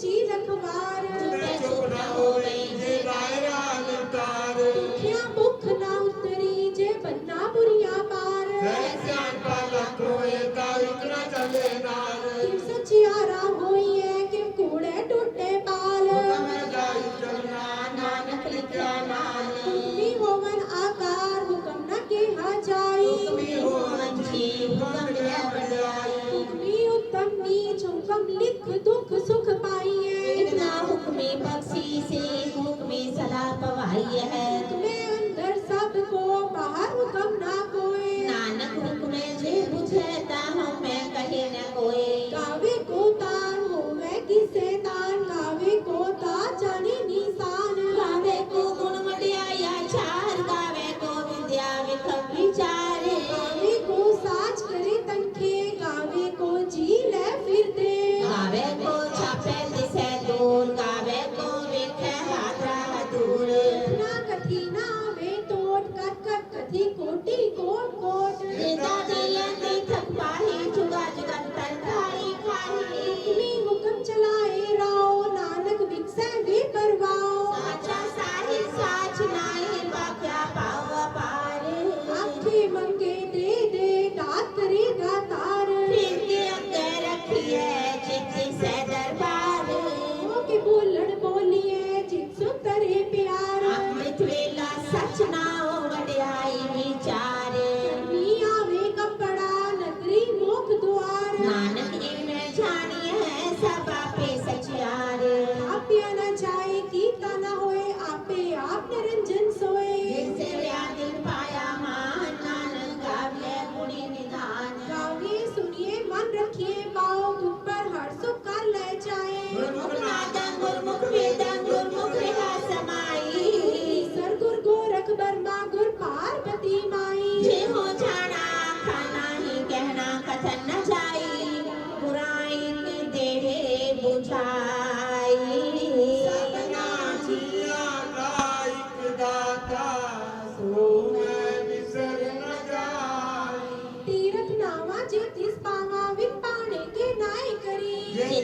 ti da tomara. पवाह्य है। तुम्हें अंदर शब्द को बाहर हुक्म ना कोई। नानक हुक्म जे बुझता हूँ मैं कहे न कोई। कावे को तार हूँ मैं किसे तार? कावे को तार जाने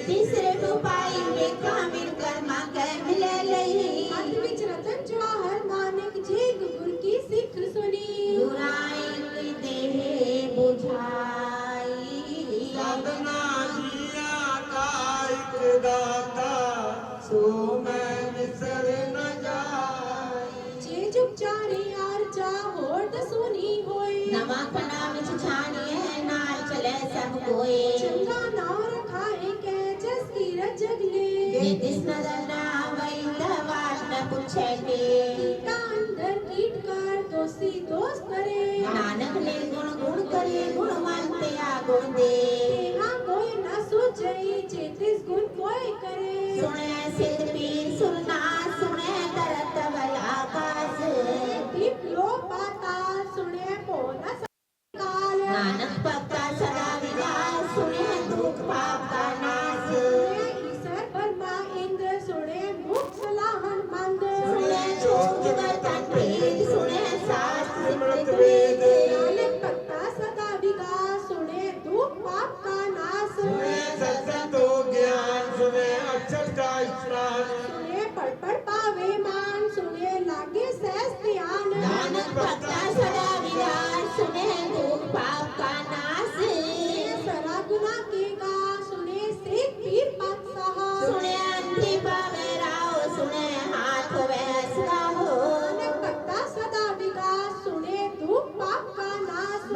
तीसरे टोपाई में कामिल कर्मा कै मिले लही अंत विच रतन चढ़ा हर मानक झेग गुर की सिख सुनी। बुराई की देहे बुझाई। सदना जिया का एक दाता सो मैं बिसर न जाई। जे जुग चारी यार चाहो त सुनी होए। नवा पना में छानी है नाल चले सब कोई चंगा नारा નાનક ને ગુણ ગુણ કરે ગુણ માનતે આ ગુણ દે હા કોઈ ના સોચે 33 ગુણ કોઈ કરે સુણે સિદ્ધ પીર સુરનાથ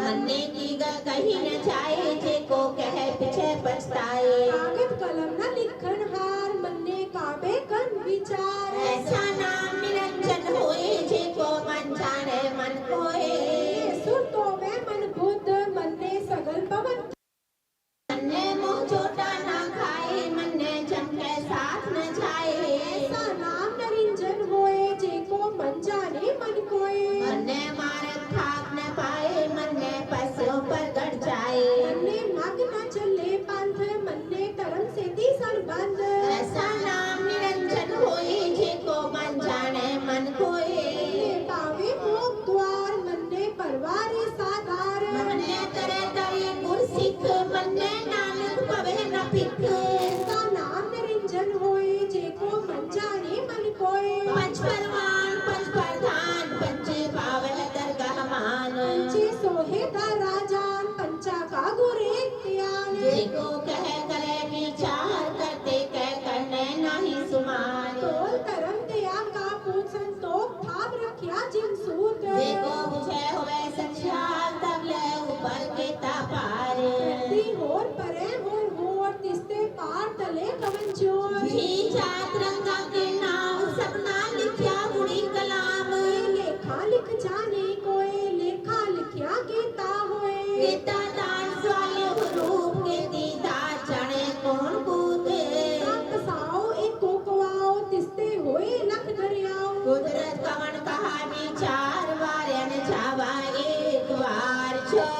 मन्ने की कहीं न चाहे ਭਰੇ ਕਵਨ ਜੋੜ ਜੀ ਚਾਤ ਰੰਗਾਂ ਕੇ ਨਾਮ ਸਪਨਾ ਲਿਖਿਆ ਹੁਣੀ ਕਲਾਮ। ਲੇਖਾ ਲਿਖ ਜਾਣੇ ਕੋਏ ਲੇਖਾ ਲਿਖਿਆ ਕੀਤਾ ਹੋਏ। ਕੀਤਾ ਕੁਦਰਤ ਕਵਨ ਕਹਾ ਵਿਚਾਰ ਵਾਰਿਆਂ ਨੇ ਛਾਵਾ ਇੱਕ ਵਾਰ ਛੋ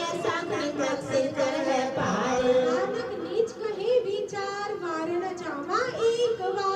नाटक से कर है पार। नानक नीच कहे विचार वारण जामा एक बार।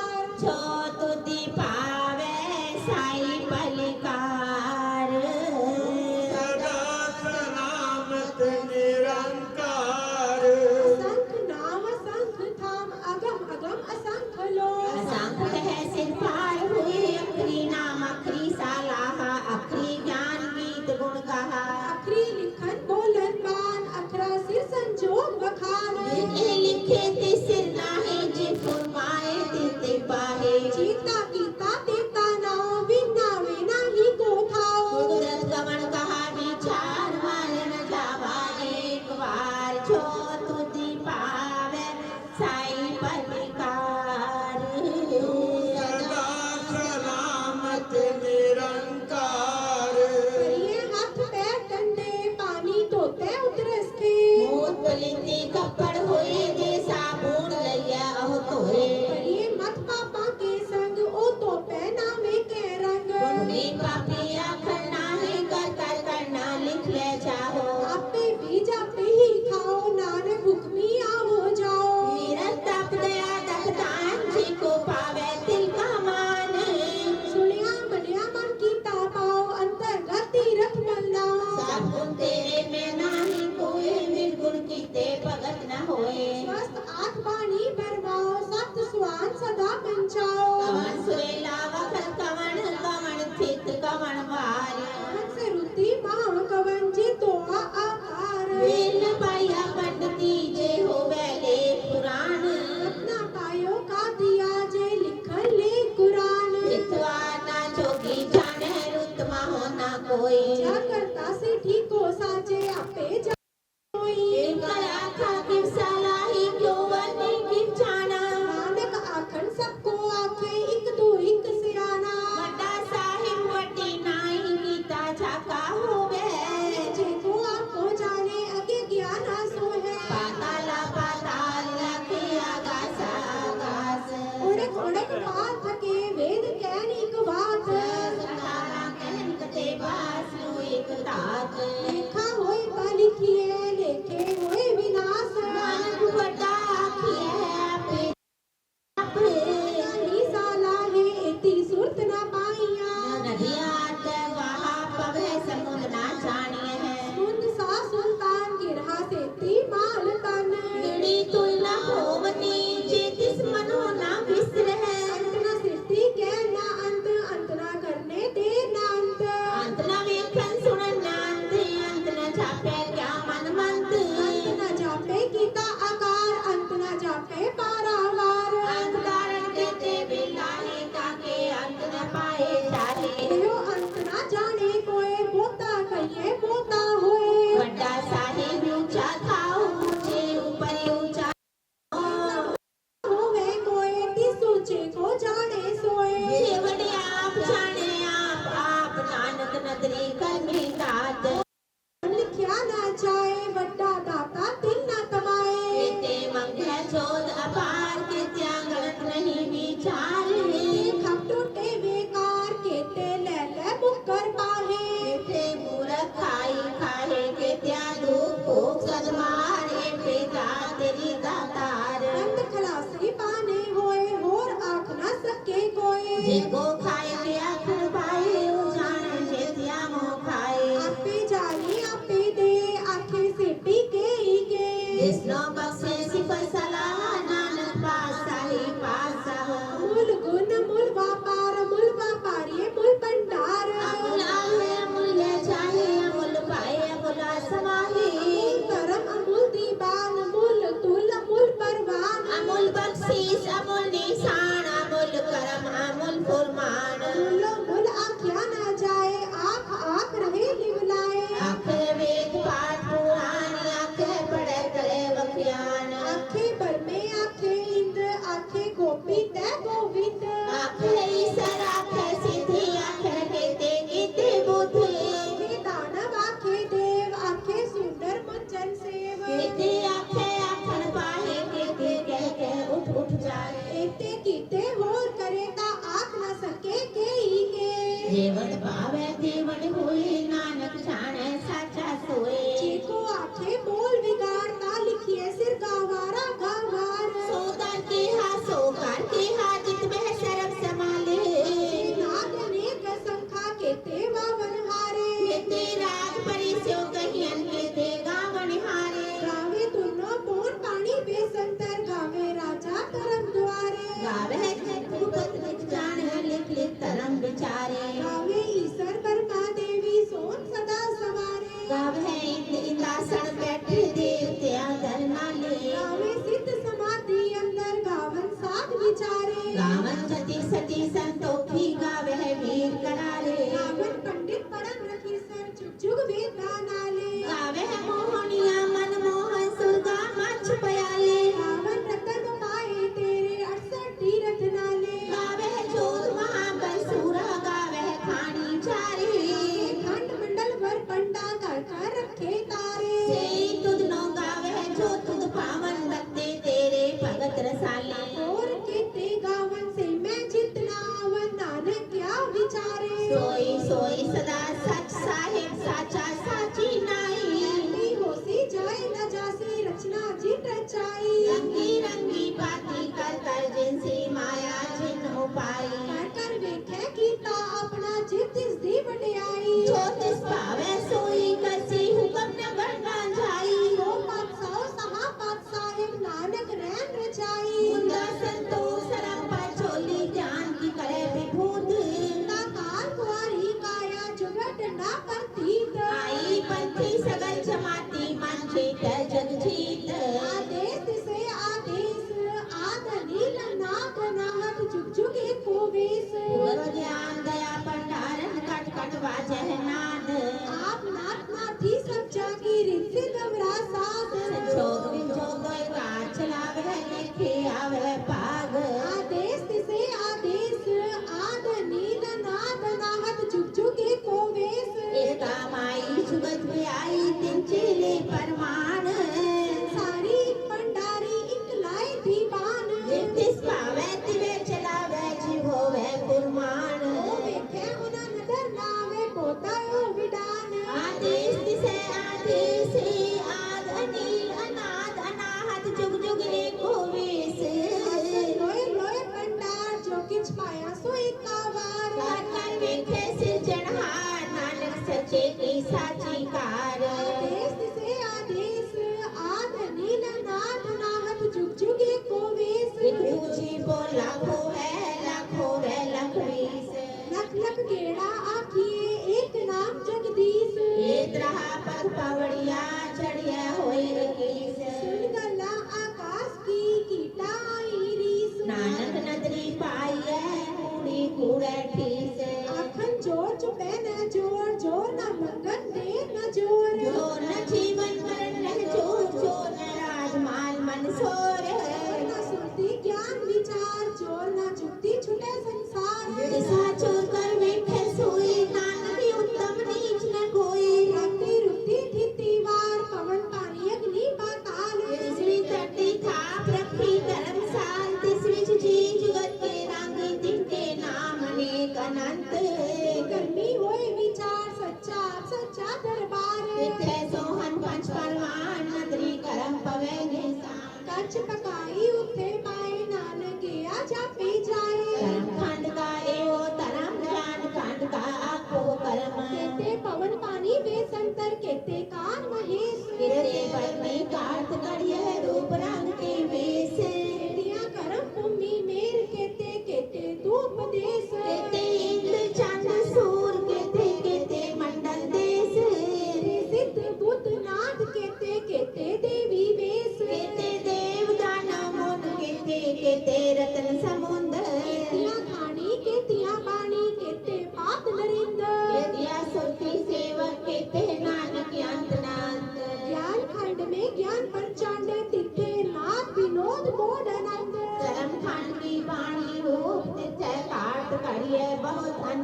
ही कोसाचे आपे Papai. मारे पिता तेरी दातार। Francis Amolisa. देवत पावे देवण होई नानक जाणे Jesus. विचारे सोई सोई सदा सच साहेब साचा साची नाई। ऐसी होसी जाए नजासी रचना जी टचाई रंगी रंगी बाती कर कर जिनसी माया जिन उपाय cada parte लाखों है लाखों है लखवीस लख लख केड़ा आखिए एक नाम जगदीश। एक रहा पग पवड़िया चढ़िया होए इक्कीस। सुन गला आकाश की कीटा आई रीस। नानक नदरी पाई है कूड़ी कूड़े ठीस। आखन ज़ोर चुपे न ज़ोर ज़ोर न मंगन दे न ज़ोर। ज़ोर न जीवन मरण न ज़ोर ज़ोर न राजमाल मन सोर। है न सुनती ज्ञान विधि সত্যি ছুটে আসেন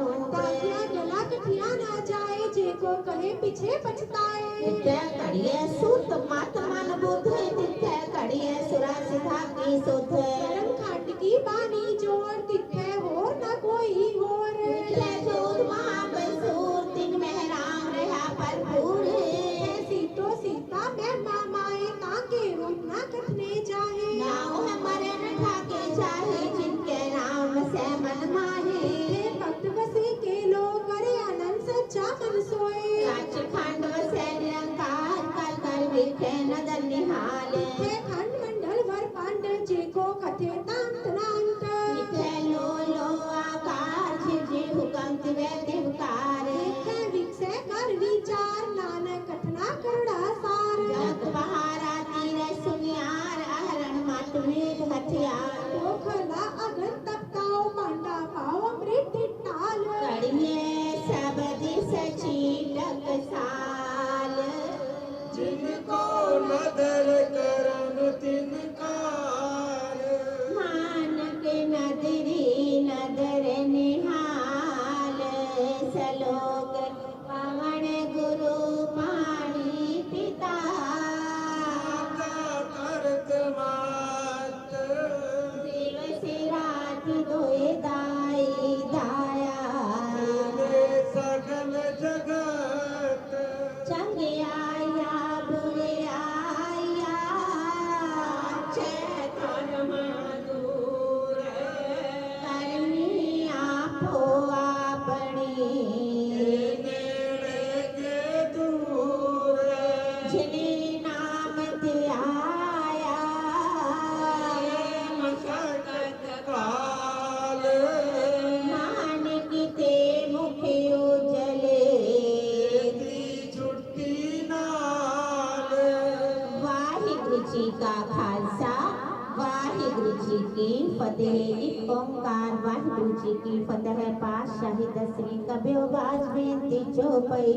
टांगिया गला ठिया ना जाए जेको कहे पीछे पछताए नित्य कड़िए सुत मत मन बुध नित्य कड़िए सुरा सिधा की सुध लिखे नदन निहाले। हे खंड मंडल वर पांड जी को कथे तांत नांत। लिखे लो लो आकार शिव जी हुकम तिवे तिवकार लिखे विकसे कर विचार नानक कथना करुणा सार। जग बहारा तीर सुनियार अहरण मातुमेघ हथियार। पोखला हनुमान जी की फतेह पास पाशाही दसवीं कबे बाज में चौपई